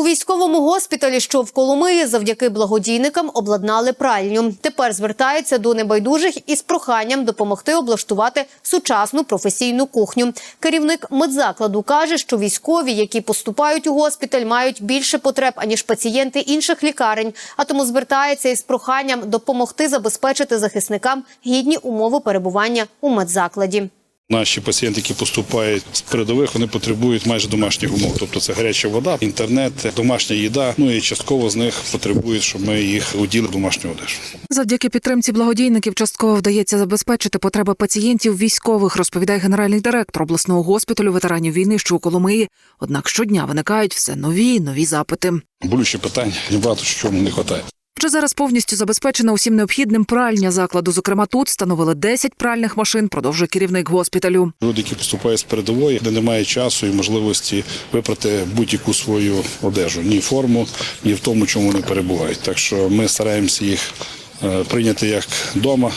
У військовому госпіталі, що в Коломиї, завдяки благодійникам обладнали пральню. Тепер звертаються до небайдужих із проханням допомогти облаштувати сучасну професійну кухню. Керівник медзакладу каже, що військові, які поступають у госпіталь, мають більше потреб аніж пацієнти інших лікарень, а тому звертається із проханням допомогти забезпечити захисникам гідні умови перебування у медзакладі. Наші пацієнти, які поступають з передових, вони потребують майже домашніх умов. Тобто це гаряча вода, інтернет, домашня їда. Ну і частково з них потребують, щоб ми їх оділи в домашню одежу. Завдяки підтримці благодійників частково вдається забезпечити потреби пацієнтів військових, розповідає генеральний директор обласного госпіталю ветеранів війни, що у Коломиї. Однак щодня виникають все нові нові запити. Болючі питання, багато чому не вистачає. Вже зараз повністю забезпечена усім необхідним пральня закладу. Зокрема, тут встановили 10 пральних машин. Продовжує керівник госпіталю. Люди, які поступають з передової, де немає часу і можливості випрати будь-яку свою одежу, ні форму, ні в тому, чому вони перебувають. Так що ми стараємося їх е, прийняти як вдома.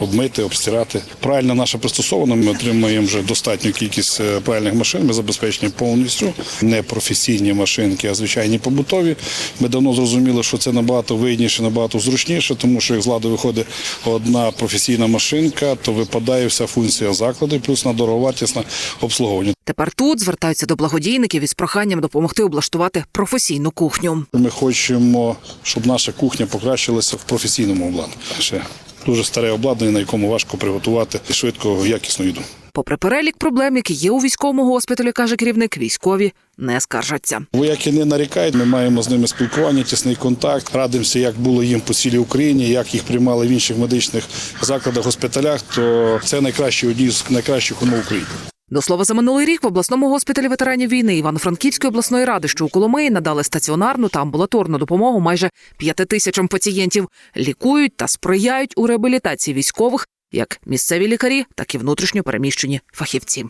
Обмити, обстирати. Пральна наша пристосована. Ми отримуємо вже достатню кількість е, пральних машин. Ми забезпечені повністю не професійні машинки, а звичайні побутові. Ми давно зрозуміли, що це набагато вигідніше, набагато зручніше, тому що як з ладу виходить одна професійна машинка, то випадає вся функція закладу, плюс на дороговартісне обслуговування. Тепер тут звертаються до благодійників із проханням допомогти облаштувати професійну кухню. Ми хочемо, щоб наша кухня покращилася в професійному обладнанні. Дуже старе обладнання, на якому важко приготувати швидко якісну їду. Попри перелік проблем, які є у військовому госпіталі, каже керівник, військові не скаржаться. Вояки не нарікають. Ми маємо з ними спілкування, тісний контакт. Радимося, як було їм по цілій Україні, як їх приймали в інших медичних закладах, госпіталях. То це найкращі одні з найкращих умов України. До слова, за минулий рік в обласному госпіталі ветеранів війни Івано-Франківської обласної ради, що у Коломиї надали стаціонарну та амбулаторну допомогу майже п'яти тисячам пацієнтів. Лікують та сприяють у реабілітації військових як місцеві лікарі, так і внутрішньо переміщені фахівці.